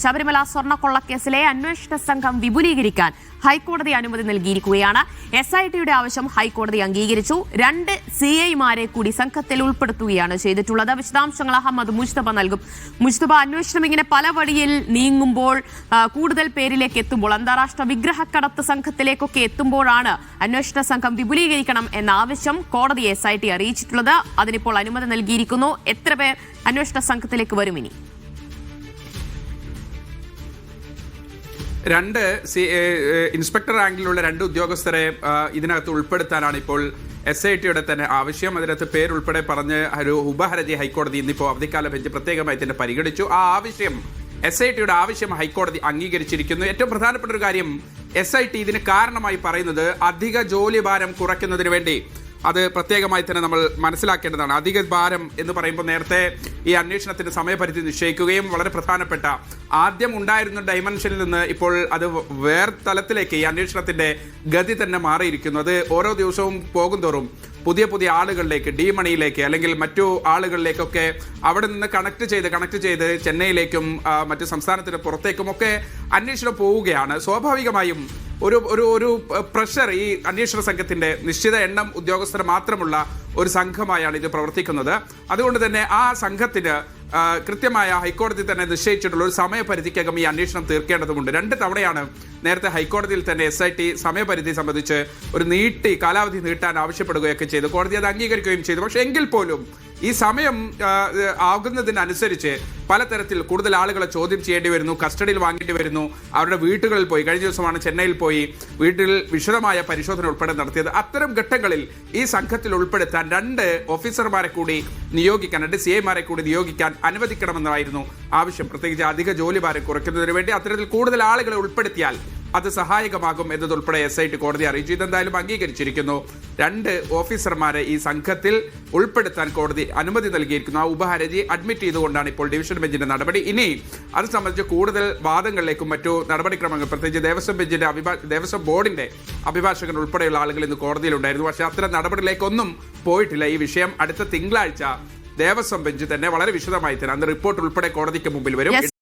ശബരിമല സ്വർണക്കൊള്ളക്കേസിലെ അന്വേഷണ സംഘം വിപുലീകരിക്കാൻ ഹൈക്കോടതി അനുമതി നൽകിയിരിക്കുകയാണ്. എസ് ഐ ടിയുടെ ആവശ്യം ഹൈക്കോടതി അംഗീകരിച്ചു. രണ്ട് സി ഐമാരെ കൂടി സംഘത്തിൽ ഉൾപ്പെടുത്തുകയാണ് ചെയ്തിട്ടുള്ളത്. വിശദാംശങ്ങൾ അഹമ്മദ് മുജ്തബ നൽകും. മുജ്തബ അന്വേഷണം ഇങ്ങനെ പല വഴിയിൽ നീങ്ങുമ്പോൾ കൂടുതൽ പേരിലേക്ക് എത്തുമ്പോൾ അന്താരാഷ്ട്ര വിഗ്രഹക്കടത്ത് സംഘത്തിലേക്കൊക്കെ എത്തുമ്പോഴാണ് അന്വേഷണ സംഘം വിപുലീകരിക്കണം എന്ന ആവശ്യം കോടതി എസ് ഐ ടി അറിയിച്ചിട്ടുള്ളത്. അതിനിപ്പോൾ അനുമതി നൽകിയിരിക്കുന്നു. എത്ര പേർ അന്വേഷണ സംഘത്തിലേക്ക് വരും ഇനി? രണ്ട് ഇൻസ്പെക്ടർ റാങ്കിലുള്ള രണ്ട് ഉദ്യോഗസ്ഥരെ ഇതിനകത്ത് ഉൾപ്പെടുത്താനാണ് ഇപ്പോൾ എസ് ഐ ടിയുടെ തന്നെ ആവശ്യം. അതിനകത്ത് പേരുൾപ്പെടെ പറഞ്ഞ് ഒരു ഉപഹരജി ഹൈക്കോടതി ഇന്നിപ്പോൾ അവധിക്കാല ബെഞ്ച് പ്രത്യേകമായി തന്നെ പരിഗണിച്ചു. ആ ആവശ്യം എസ് ഐ ടിയുടെ ആവശ്യം ഹൈക്കോടതി അംഗീകരിച്ചിരിക്കുന്നു. ഏറ്റവും പ്രധാനപ്പെട്ട ഒരു കാര്യം എസ് ഐ ടി ഇതിന് കാരണമായി പറയുന്നത് അധിക ജോലി ഭാരം കുറയ്ക്കുന്നതിന് വേണ്ടി അത് പ്രത്യേകമായി തന്നെ നമ്മൾ മനസ്സിലാക്കേണ്ടതാണ്. അധിക ഭാരം എന്ന് പറയുമ്പോൾ നേരത്തെ ഈ അന്വേഷണത്തിന്റെ സമയപരിധി നിശ്ചയിക്കുകയും വളരെ പ്രധാനപ്പെട്ട ആദ്യം ഉണ്ടായിരുന്ന ഡൈമെൻഷനിൽ നിന്ന് ഇപ്പോൾ അത് വേറെ തലത്തിലേക്ക് ഈ അന്വേഷണത്തിന്റെ ഗതി തന്നെ മാറിയിരിക്കുന്നു. അത് ഓരോ ദിവസവും പോകുന്തോറും പുതിയ പുതിയ ആളുകളിലേക്ക് ഡി മണിയിലേക്ക് അല്ലെങ്കിൽ മറ്റു ആളുകളിലേക്കൊക്കെ അവിടെ നിന്ന് കണക്ട് ചെയ്ത് കണക്ട് ചെയ്ത് ചെന്നൈയിലേക്കും മറ്റു സംസ്ഥാനത്തിന് പുറത്തേക്കും ഒക്കെ അന്വേഷണം പോവുകയാണ്. സ്വാഭാവികമായും ഒരു ഒരു ഒരു പ്രഷർ ഈ അന്വേഷണ സംഘത്തിന്റെ നിശ്ചിത എണ്ണം ഉദ്യോഗസ്ഥർ മാത്രമുള്ള ഒരു സംഘമായാണ് ഇത് പ്രവർത്തിക്കുന്നത്. അതുകൊണ്ട് തന്നെ ആ സംഘത്തിന് കൃത്യമായ ഹൈക്കോടതി തന്നെ നിശ്ചയിച്ചിട്ടുള്ള ഒരു സമയപരിധിക്കകം ഈ അന്വേഷണം തീർക്കേണ്ടതുണ്ട് രണ്ട് തവണയാണ് നേരത്തെ ഹൈക്കോടതിയിൽ തന്നെ എസ് ഐ ടി സമയപരിധി സംബന്ധിച്ച് ഒരു നീട്ടി കാലാവധി നീട്ടാൻ ആവശ്യപ്പെടുകയൊക്കെ ചെയ്തു. കോടതി അത് അംഗീകരിക്കുകയും ചെയ്തു. പക്ഷേ എങ്കിൽ പോലും ഈ സമയം ആകുന്നതിനനുസരിച്ച് പലതരത്തിൽ കൂടുതൽ ആളുകളെ ചോദ്യം ചെയ്യേണ്ടി വരുന്നു കസ്റ്റഡിയിൽ വാങ്ങേണ്ടി വരുന്നു. അവരുടെ വീട്ടുകളിൽ പോയി കഴിഞ്ഞ ദിവസമാണ് ചെന്നൈയിൽ പോയി വീട്ടിൽ വിശദമായ പരിശോധന ഉൾപ്പെടെ നടത്തിയത്. അത്തരം ഘട്ടങ്ങളിൽ ഈ സംഘത്തിൽ ഉൾപ്പെടുത്താൻ രണ്ട് ഓഫീസർമാരെ കൂടി നിയോഗിക്കാൻ രണ്ട് സി ഐമാരെ കൂടി നിയോഗിക്കാൻ അനുവദിക്കണമെന്നായിരുന്നു ആവശ്യം. പ്രത്യേകിച്ച് അധിക ജോലി ഭാരം കുറയ്ക്കുന്നതിന് വേണ്ടി അത്തരത്തിൽ കൂടുതൽ ആളുകളെ ഉൾപ്പെടുത്തിയാൽ അത് സഹായകമാകും എന്നതുൾപ്പെടെ എസ് ഐ ടി കോടതി അറിയിച്ചു. ഇതെന്തായാലും അംഗീകരിച്ചിരിക്കുന്നു. രണ്ട് ഓഫീസർമാരെ ഈ സംഘത്തിൽ ഉൾപ്പെടുത്താൻ കോടതി അനുമതി നൽകിയിരിക്കുന്നു. ആ ഉപഹരജി അഡ്മിറ്റ് ചെയ്തുകൊണ്ടാണ് ഇപ്പോൾ ഡിവിഷൻ ബെഞ്ചിന്റെ നടപടി. ഇനി അത് സംബന്ധിച്ച് കൂടുതൽ വാദങ്ങളിലേക്കും മറ്റു നടപടിക്രമങ്ങൾ പ്രത്യേകിച്ച് ദേവസ്വം ബെഞ്ചിന്റെ അഭിഭാ ദേവസ്വം ബോർഡിന്റെ അഭിഭാഷകൻ ഉൾപ്പെടെയുള്ള ആളുകൾ ഇന്ന് കോടതിയിലുണ്ടായിരുന്നു. പക്ഷേ അത്തരം നടപടിയിലേക്കൊന്നും പോയിട്ടില്ല. ഈ വിഷയം അടുത്ത തിങ്കളാഴ്ച ദേവസ്വം ബെഞ്ച് തന്നെ വളരെ വിശദമായി തന്നെ അന്ന് റിപ്പോർട്ട് ഉൾപ്പെടെ കോടതിക്ക് മുമ്പിൽ വരും.